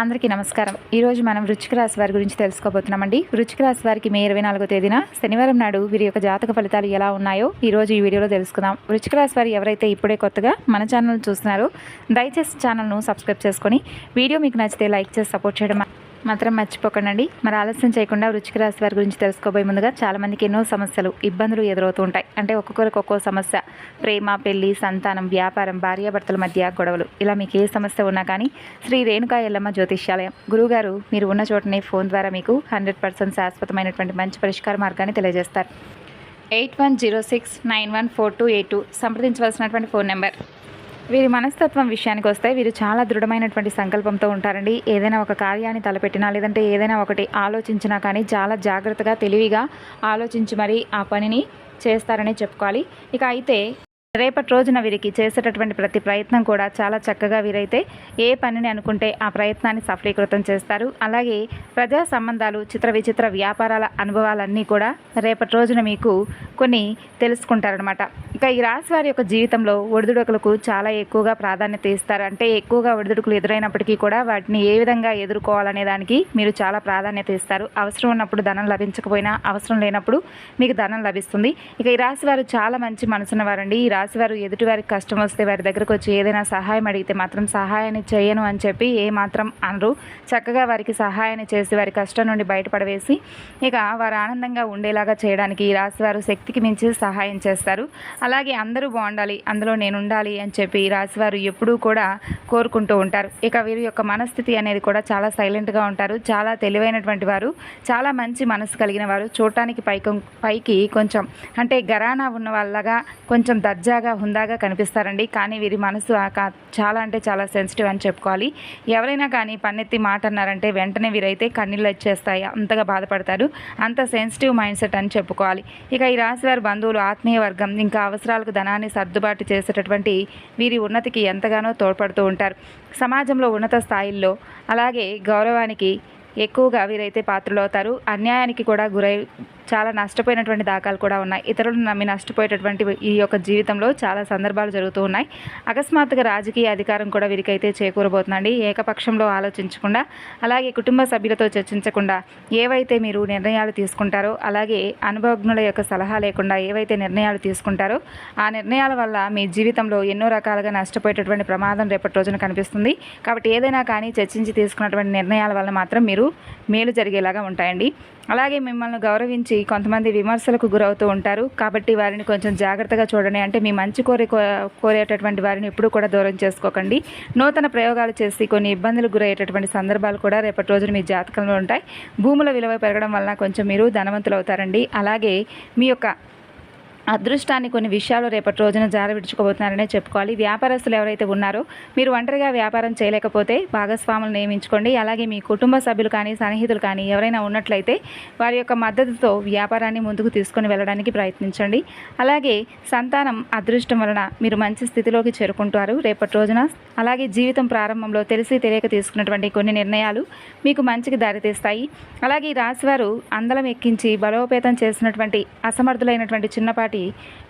అందరికీ నమస్కారం. ఈరోజు మనం వృచ్చిక రాశి వారి గురించి తెలుసుకోబోతున్నామండి. వృచ్చిక రాశి వారికి మే ఇరవై నాలుగో తేదీన శనివారం నాడు వీరి యొక్క జాతక ఫలితాలు ఎలా ఉన్నాయో ఈ రోజు ఈ వీడియోలో తెలుసుకుందాం. వృచ్చిక రాశి వారు ఎవరైతే ఇప్పుడే కొత్తగా మన ఛానల్ చూస్తున్నారో దయచేసి ఛానల్ను సబ్స్క్రైబ్ చేసుకొని వీడియో మీకు నచ్చితే లైక్ చేసి సపోర్ట్ చేయడం మాత్రం మర్చిపోకండి మరి ఆలస్యం చేయకుండా వృచ్చిక రాశి వారి గురించి తెలుసుకోబోయే ముందుగా చాలా మందికి ఎన్నో సమస్యలు ఇబ్బందులు ఎదురవుతూ ఉంటాయి అంటే ఒక్కొక్కరికి ఒక్కో సమస్య. ప్రేమ పెళ్ళి సంతానం వ్యాపారం భార్యాభర్తల మధ్య గొడవలు. ఇలా మీకు ఏ సమస్య ఉన్నా కానీ శ్రీ రేణుకా ఎల్లమ్మ జ్యోతిష్యాలయం. గురువుగారు మీరు ఉన్న చోటనే ఫోన్ ద్వారా మీకు హండ్రెడ్ పర్సెంట్ శాశ్వతమైనటువంటి మంచి పరిష్కార మార్గాన్ని తెలియజేస్తారు. Eight one zero six nine one four two eight two. సంప్రదించవలసినటువంటి phone number. వీరి మనస్తత్వం విషయానికి వస్తే వీరు చాలా దృఢమైనటువంటి సంకల్పంతో ఉంటారండి. ఏదైనా ఒక కార్యాన్ని తలపెట్టినా లేదంటే ఏదైనా ఒకటి ఆలోచించినా కానీ చాలా జాగ్రత్తగా తెలివిగా ఆలోచించి మరీ ఆ పనిని చేస్తారనే చెప్పుకోవాలి. ఇక అయితే రేపటి రోజున వీరికి చేసేటటువంటి ప్రతి ప్రయత్నం కూడా చాలా చక్కగా వీరైతే ఏ పనిని అనుకుంటే ఆ ప్రయత్నాన్ని సఫలీకృతం చేస్తారు. అలాగే ప్రజా సంబంధాలు చిత్ర విచిత్ర వ్యాపారాల అనుభవాలన్నీ కూడా రేపటి రోజున మీకు కొన్ని తెలుసుకుంటారనమాట ఇక ఈ రాశి వారి యొక్క జీవితంలో ఒడిదుడుకులకు చాలా ఎక్కువగా ప్రాధాన్యత ఇస్తారు. అంటే ఎక్కువగా ఒడిదుడుకులు ఎదురైనప్పటికీ కూడా వాటిని ఏ విధంగా ఎదుర్కోవాలనే దానికి మీరు చాలా ప్రాధాన్యత ఇస్తారు. అవసరం ఉన్నప్పుడు ధనం లభించకపోయినా అవసరం లేనప్పుడు మీకు ధనం లభిస్తుంది. ఇక ఈ రాశి వారు చాలా మంచి మనసున్నవారండి ఈ రాశి వారు ఎదుటి వారికి కష్టం వస్తే వారి దగ్గరకు వచ్చి ఏదైనా సహాయం అడిగితే మాత్రం సహాయాన్ని చేయను అని చెప్పి ఏ మాత్రం అనరు. చక్కగా వారికి సహాయాన్ని చేసి వారి కష్టం నుండి బయటపడవేసి ఇక వారు ఆనందంగా ఉండేలాగా చేయడానికి ఈ రాశి వారు శక్తికి మించి సహాయం చేస్తారు. అలాగే అందరూ బాగుండాలి అందులో నేను ఉండాలి అని చెప్పి ఈ రాశి వారు ఎప్పుడూ కూడా కోరుకుంటూ ఉంటారు. ఇక వీరి యొక్క మనస్థితి అనేది కూడా చాలా సైలెంట్గా ఉంటారు. చాలా తెలివైనటువంటి వారు చాలా మంచి మనసు కలిగిన వారు. చూడటానికి పైకి పైకి కొంచెం అంటే గరానా ఉన్న వాళ్ళగా కొంచెం దర్జాగా హుందాగా కనిపిస్తారండి. కానీ వీరి మనసు చాలా అంటే చాలా సెన్సిటివ్ అని చెప్పుకోవాలి. ఎవరైనా కానీ పన్నెత్తి మాట అన్నారంటే వెంటనే వీరైతే కన్నీళ్ళు వచ్చేస్తాయి. అంతగా బాధపడతారు. అంత సెన్సిటివ్ మైండ్ సెట్ అని చెప్పుకోవాలి. ఇక ఈ రాశి వారి బంధువులు ఆత్మీయ వర్గం ఇంకా అవసరాలకు ధనాన్ని సర్దుబాటు చేసేటటువంటి వీరి ఉన్నతికి ఎంతగానో తోడ్పడుతూ ఉంటారు. సమాజంలో ఉన్నత స్థాయిల్లో అలాగే గౌరవానికి ఎక్కువగా వీరైతే పాత్రలు అవుతారు. అన్యాయానికి కూడా గురై చాలా నష్టపోయినటువంటి దాఖలు కూడా ఉన్నాయి. ఇతరులను నమ్మి నష్టపోయేటటువంటి ఈ యొక్క జీవితంలో చాలా సందర్భాలు జరుగుతూ ఉన్నాయి. అకస్మాత్తుగా రాజకీయ అధికారం కూడా వీరికైతే చేకూరబోతుందండి. ఏకపక్షంలో ఆలోచించకుండా అలాగే కుటుంబ సభ్యులతో చర్చించకుండా ఏవైతే మీరు నిర్ణయాలు తీసుకుంటారో అలాగే అనుభవజ్ఞుల యొక్క సలహా లేకుండా ఏవైతే నిర్ణయాలు తీసుకుంటారో ఆ నిర్ణయాల వల్ల మీ జీవితంలో ఎన్నో రకాలుగా నష్టపోయేటటువంటి ప్రమాదం రేపటి రోజున కనిపిస్తుంది. కాబట్టి ఏదైనా కానీ చర్చించి తీసుకున్నటువంటి నిర్ణయాల వల్ల మాత్రం మీరు మేలు జరిగేలాగా ఉంటాయండి. అలాగే మిమ్మల్ని గౌరవించి కొంతమంది విమర్శలకు గురవుతూ ఉంటారు. కాబట్టి వారిని కొంచెం జాగ్రత్తగా చూడండి. అంటే మీ మంచి కోరి కోరేటటువంటి వారిని ఎప్పుడూ కూడా దూరం చేసుకోకండి. నూతన ప్రయోగాలు చేసి కొన్ని ఇబ్బందులు గురయ్యేటటువంటి సందర్భాలు కూడా రేపటి రోజున మీ జాతకంలో ఉంటాయి. భూముల విలువ పెరగడం వలన కొంచెం మీరు ధనవంతులు అవుతారండి అలాగే మీ యొక్క అదృష్టాన్ని కొన్ని విషయాలు రేపటి రోజున జారవిడుచుకోబోతున్నారనే చెప్పుకోవాలి. వ్యాపారస్తులు ఎవరైతే ఉన్నారో మీరు ఒంటరిగా వ్యాపారం చేయలేకపోతే భాగస్వాములు నియమించుకోండి. అలాగే మీ కుటుంబ సభ్యులు కానీ సన్నిహితులు కానీ ఎవరైనా ఉన్నట్లయితే వారి యొక్క మద్దతుతో వ్యాపారాన్ని ముందుకు తీసుకొని వెళ్ళడానికి ప్రయత్నించండి. అలాగే సంతానం అదృష్టం వలన మీరు మంచి స్థితిలోకి చేరుకుంటారు రేపటి రోజున. అలాగే జీవితం ప్రారంభంలో తెలిసి తెలియక తీసుకున్నటువంటి కొన్ని నిర్ణయాలు మీకు మంచికి దారితీస్తాయి. అలాగే ఈ రాశివారు అందలం ఎక్కించి బలోపేతం చేసినటువంటి అసమర్థులైనటువంటి చిన్నపాటి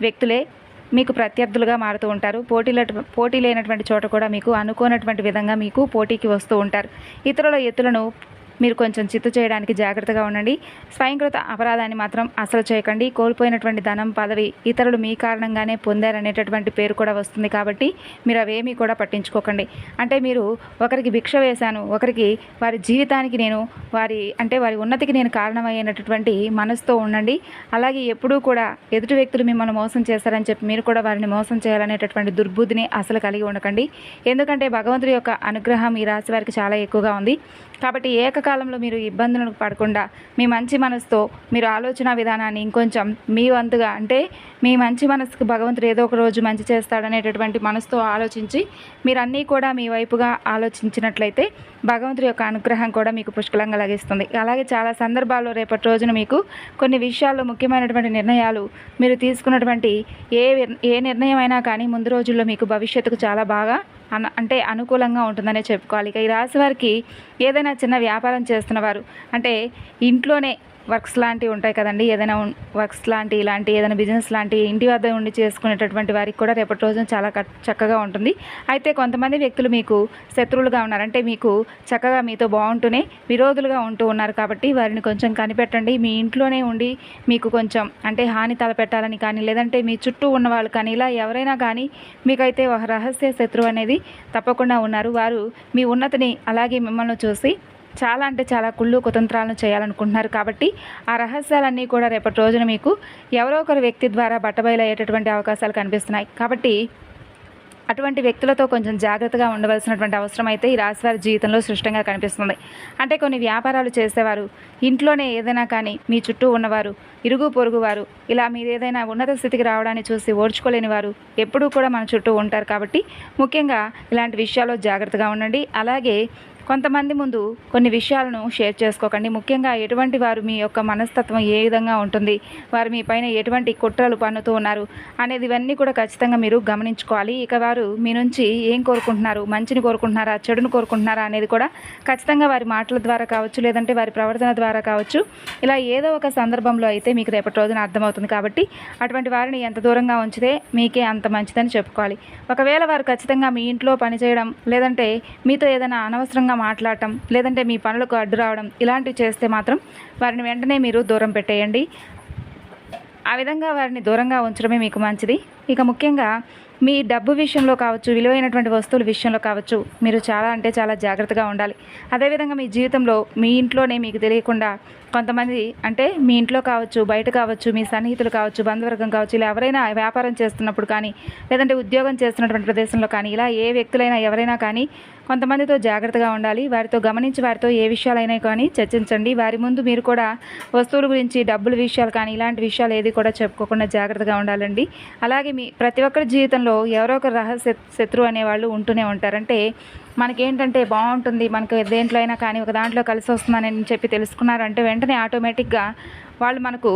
వ్యక్తులే మీకు ప్రత్యర్థులుగా మారుతూ ఉంటారు. పోటీల పోటీ లేనటువంటి చోట కూడా మీకు అనుకోనటువంటి విధంగా మీకు పోటీకి వస్తూ ఉంటారు. ఇతరుల ఎత్తులను మీరు కొంచెం చిత్తు చేయడానికి జాగ్రత్తగా ఉండండి. స్వయంకృత అపరాధాన్ని మాత్రం అసలు చేయకండి. కోల్పోయినటువంటి ధనం పదవి ఇతరులు మీ కారణంగానే పొందారనేటటువంటి పేరు కూడా వస్తుంది కాబట్టి మీరు అవేమీ కూడా పట్టించుకోకండి. అంటే మీరు ఒకరికి భిక్ష వేశాను ఒకరికి వారి జీవితానికి నేను వారి అంటే వారి ఉన్నతికి నేను కారణమయ్యేటటువంటి మనసుతో ఉండండి. అలాగే ఎప్పుడూ కూడా ఎదుటి వ్యక్తులు మిమ్మల్ని మోసం చేస్తారని చెప్పి మీరు కూడా వారిని మోసం చేయాలనేటటువంటి దుర్బుద్ధిని అసలు కలిగి ఉండకండి. ఎందుకంటే భగవంతుడి యొక్క అనుగ్రహం ఈ రాశి వారికి చాలా ఎక్కువగా ఉంది. కాబట్టి ఏకకాలంలో మీరు ఇబ్బందులకు పడకుండా మీ మంచి మనసుతో మీరు ఆలోచన విధానాన్ని ఇంకొంచెం మీ వంతుగా అంటే మీ మంచి మనసుకు భగవంతుడు ఏదో ఒక రోజు మంచి చేస్తాడనేటటువంటి మనసుతో ఆలోచించి మీరు అన్నీ కూడా మీ వైపుగా ఆలోచించినట్లయితే భగవంతుడి యొక్క అనుగ్రహం కూడా మీకు పుష్కలంగా లభిస్తుంది. అలాగే చాలా సందర్భాల్లో రేపటి రోజున మీకు కొన్ని విషయాల్లో ముఖ్యమైనటువంటి నిర్ణయాలు మీరు తీసుకున్నటువంటి ఏ ఏ నిర్ణయం అయినా కానీ ముందు రోజుల్లో మీకు భవిష్యత్తుకు చాలా బాగా అంటే అనుకూలంగా ఉంటుందనే చెప్పుకోవాలి. ఇక ఈ రాశి వారికి ఏదైనా చిన్న వ్యాపారం చేస్తున్నవారు అంటే ఇంట్లోనే వర్క్స్ లాంటివి ఉంటాయి కదండి. ఏదైనా వర్క్స్ లాంటి ఇలాంటి ఏదైనా బిజినెస్ లాంటి ఇంటి వద్ద ఉండి చేసుకునేటటువంటి వారికి కూడా రేపటి రోజున చాలా చక్కగా ఉంటుంది. అయితే కొంతమంది వ్యక్తులు మీకు శత్రువులుగా ఉన్నారు. అంటే మీకు చక్కగా మీతో బాగుంటూనే విరోధులుగా ఉంటూ ఉన్నారు కాబట్టి వారిని కొంచెం కనిపెట్టండి. మీ ఇంట్లోనే ఉండి మీకు కొంచెం అంటే హాని తలపెట్టాలని కానీ లేదంటే మీ చుట్టూ ఉన్న వాళ్ళు కానీ ఇలా ఎవరైనా కానీ మీకైతే ఒక రహస్య శత్రువు అనేది తప్పకుండా ఉన్నారు. వారు మీ ఉన్నతిని అలాగే మిమ్మల్ని చూసి చాలా అంటే చాలా కుళ్ళు కుతంత్రాలను చేయాలనుకుంటున్నారు కాబట్టి ఆ రహస్యాలన్నీ కూడా రేపటి రోజున మీకు ఎవరో ఒకరు వ్యక్తి ద్వారా బట్టబయలయ్యేటటువంటి అవకాశాలు కనిపిస్తున్నాయి. కాబట్టి అటువంటి వ్యక్తులతో కొంచెం జాగ్రత్తగా ఉండవలసినటువంటి అవసరం అయితే ఈ రాశివారి జీవితంలో సృష్టంగా కనిపిస్తుంది. అంటే కొన్ని వ్యాపారాలు చేసేవారు ఇంట్లోనే ఏదైనా కానీ మీ చుట్టూ ఉన్నవారు ఇరుగు పొరుగు వారు ఇలా మీరు ఏదైనా ఉన్నత స్థితికి రావడాన్ని చూసి ఓర్చుకోలేని వారు ఎప్పుడూ కూడా మన చుట్టూ ఉంటారు కాబట్టి ముఖ్యంగా ఇలాంటి విషయాల్లో జాగ్రత్తగా ఉండండి. అలాగే కొంతమంది ముందు కొన్ని విషయాలను షేర్ చేసుకోకండి. ముఖ్యంగా ఎటువంటి వారు మీ యొక్క మనస్తత్వం ఏ విధంగా ఉంటుంది? వారు మీ పైన ఎటువంటి కుట్రలు పన్నుతూ ఉన్నారు? అనేది ఇవన్నీ కూడా ఖచ్చితంగా మీరు గమనించుకోవాలి. ఇక వారు మీ నుంచి ఏం కోరుకుంటున్నారు? మంచిని కోరుకుంటున్నారా? చెడును కోరుకుంటున్నారా? అనేది కూడా ఖచ్చితంగా వారి మాటల ద్వారా కావచ్చు లేదంటే వారి ప్రవర్తన ద్వారా కావచ్చు. ఇలా ఏదో ఒక సందర్భంలో అయితే మీకు రేపటి రోజున అర్థమవుతుంది కాబట్టి అటువంటి వారిని ఎంత దూరంగా ఉంచితే మీకే అంత మంచిదని చెప్పుకోవాలి. ఒకవేళ వారు ఖచ్చితంగా మీ ఇంట్లో పనిచేయడం లేదంటే మీతో ఏదైనా అనవసరంగా మాట్లాడటం లేదంటే మీ పనులకు అడ్డు రావడం ఇలాంటివి చేస్తే మాత్రం వారిని వెంటనే మీరు దూరం పెట్టేయండి. ఆ విధంగా వారిని దూరంగా ఉంచడమే మీకు మంచిది. ఇక ముఖ్యంగా మీ డబ్బు విషయంలో కావచ్చు విలువైనటువంటి వస్తువుల విషయంలో కావచ్చు మీరు చాలా అంటే చాలా జాగ్రత్తగా ఉండాలి. అదేవిధంగా మీ జీవితంలో మీ ఇంట్లోనే మీకు తెలియకుండా కొంతమంది అంటే మీ ఇంట్లో కావచ్చు బయట కావచ్చు మీ సన్నిహితులు కావచ్చు బంధువర్గం కావచ్చు ఇలా ఎవరైనా వ్యాపారం చేస్తున్నప్పుడు కానీ లేదంటే ఉద్యోగం చేస్తున్నటువంటి ప్రదేశంలో కానీ ఇలా ఏ వ్యక్తులైనా ఎవరైనా కానీ కొంతమందితో జాగ్రత్తగా ఉండాలి. వారితో గమనించి వారితో ఏ విషయాలైనా కానీ చర్చించండి. వారి ముందు మీరు కూడా వస్తువుల గురించి డబ్బుల విషయాలు కానీ ఇలాంటి విషయాలు ఏది కూడా చెప్పుకోకుండా జాగ్రత్తగా ఉండాలండి. అలాగే మీ ప్రతి ఒక్కరి జీవితంలో ఎవరో ఒక రహస్య శత్రువు అనేవాళ్ళు ఉంటూనే ఉంటారంటే మనకేంటంటే బాగుంటుంది మనకు దేంట్లో అయినా కానీ ఒక దాంట్లో కలిసి వస్తుందని చెప్పి తెలుసుకున్నారంటే వెంటనే ఆటోమేటిక్గా వాళ్ళు మనకు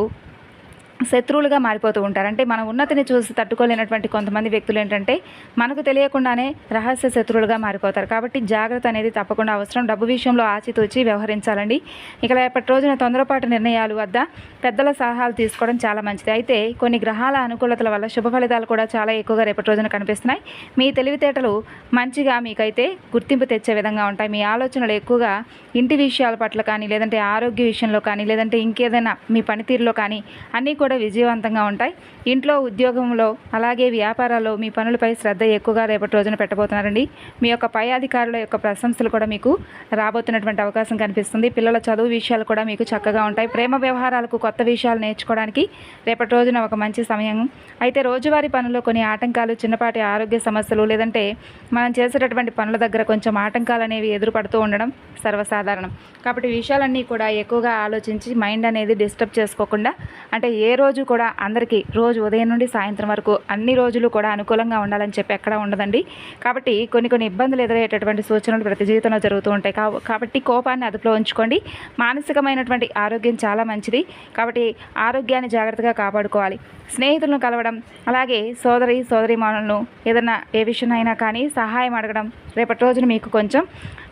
శత్రువులుగా మారిపోతూ ఉంటారు. అంటే మన ఉన్నతిని చూసి తట్టుకోలేనటువంటి కొంతమంది వ్యక్తులు ఏంటంటే మనకు తెలియకుండానే రహస్య శత్రువులుగా మారిపోతారు. కాబట్టి జాగ్రత్త అనేది తప్పకుండా అవసరం. డబ్బు విషయంలో ఆచితూచి వ్యవహరించాలండి. ఇక రేపటి రోజున తొందరపాటు నిర్ణయాలు వద్ద పెద్దల సలహాలు తీసుకోవడం చాలా మంచిది. అయితే కొన్ని గ్రహాల అనుకూలతల వల్ల శుభ ఫలితాలు కూడా చాలా ఎక్కువగా రేపటి రోజున కనిపిస్తున్నాయి. మీ తెలివితేటలు మంచిగా మీకైతే గుర్తింపు తెచ్చే విధంగా ఉంటాయి. మీ ఆలోచనలు ఎక్కువగా ఇంటి విషయాల పట్ల కానీ లేదంటే ఆరోగ్య విషయంలో కానీ లేదంటే ఇంకేదైనా మీ పనితీరులో కానీ అన్నీ కూడా విజయవంతంగా ఉంటాయి. ఇంట్లో ఉద్యోగంలో అలాగే వ్యాపారాల్లో మీ పనులపై శ్రద్ధ ఎక్కువగా రేపటి రోజున పెట్టబోతున్నారండి. మీ యొక్క పై అధికారుల యొక్క ప్రశంసలు కూడా మీకు రాబోతున్నటువంటి అవకాశం కనిపిస్తుంది. పిల్లల చదువు విషయాలు కూడా మీకు చక్కగా ఉంటాయి. ప్రేమ వ్యవహారాలకు కొత్త విషయాలు నేర్చుకోవడానికి రేపటి రోజున ఒక మంచి సమయం. అయితే రోజువారీ పనుల్లో కొన్ని ఆటంకాలు చిన్నపాటి ఆరోగ్య సమస్యలు లేదంటే మనం చేసేటటువంటి పనుల దగ్గర కొంచెం ఆటంకాలు అనేవి ఎదురుపడుతూ ఉండడం సర్వసాధారణం. కాబట్టి విషయాలన్నీ కూడా ఎక్కువగా ఆలోచించి మైండ్ అనేది డిస్టర్బ్ చేసుకోకుండా అంటే ఏ రోజు కూడా అందరికీ రోజు ఉదయం నుండి సాయంత్రం వరకు అన్ని రోజులు కూడా అనుకూలంగా ఉండాలని చెప్పి ఎక్కడ ఉండదండి. కాబట్టి కొన్ని కొన్ని ఇబ్బందులు ఎదురయ్యేటటువంటి సూచనలు ప్రతి జీవితంలో జరుగుతూ ఉంటాయి. కావు- కాబట్టి కోపాన్ని అదుపులో ఉంచుకోండి. మానసికమైనటువంటి ఆరోగ్యం చాలా మంచిది. కాబట్టి ఆరోగ్యాన్ని జాగ్రత్తగా కాపాడుకోవాలి. స్నేహితులను కలవడం అలాగే సోదరి సోదరి ఏదైనా ఏ విషయమైనా కానీ సహాయం అడగడం రేపటి రోజున మీకు కొంచెం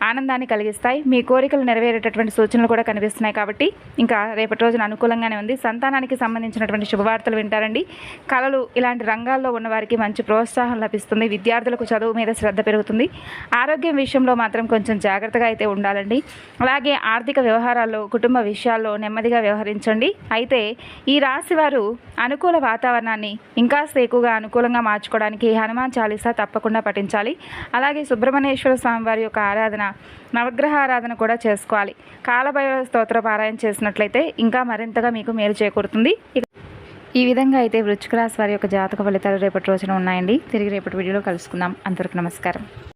ఆనందాన్ని కలిగిస్తాయి. మీ కోరికలు నెరవేరేటటువంటి సూచనలు కూడా కనిపిస్తున్నాయి కాబట్టి ఇంకా రేపటి రోజున అనుకూలంగానే ఉంది. సంతానానికి సంబంధించినటువంటి శుభవార్తలు వింటారండి. కళలు ఇలాంటి రంగాల్లో ఉన్నవారికి మంచి ప్రోత్సాహం లభిస్తుంది. విద్యార్థులకు చదువు మీద శ్రద్ధ పెరుగుతుంది. ఆరోగ్యం విషయంలో మాత్రం కొంచెం జాగ్రత్తగా అయితే ఉండాలండి. అలాగే ఆర్థిక వ్యవహారాల్లో కుటుంబ విషయాల్లో నెమ్మదిగా వ్యవహరించండి. అయితే ఈ రాశి వారు అనుకూల వాతావరణాన్ని ఇంకాస్త ఎక్కువగా అనుకూలంగా మార్చుకోవడానికి హనుమాన్ చాలీసా తప్పకుండా పఠించాలి. అలాగే సుబ్రహ్మణ్యేశ్వర స్వామి వారి యొక్క ఆరాధన నవగ్రహ ఆరాధన కూడా చేసుకోవాలి. కాలభైరవ స్తోత్ర పారాయణ చేసినట్లయితే ఇంకా మరింతగా మీకు మేలు చేకూరుతుంది. ఈ విధంగా అయితే వృశ్చిక రాశి వారి యొక్క జాతక ఫలితాలు రేపటి రోజున ఉన్నాయండి. తిరిగి రేపటి వీడియోలో కలుసుకుందాం. అందరికీ నమస్కారం.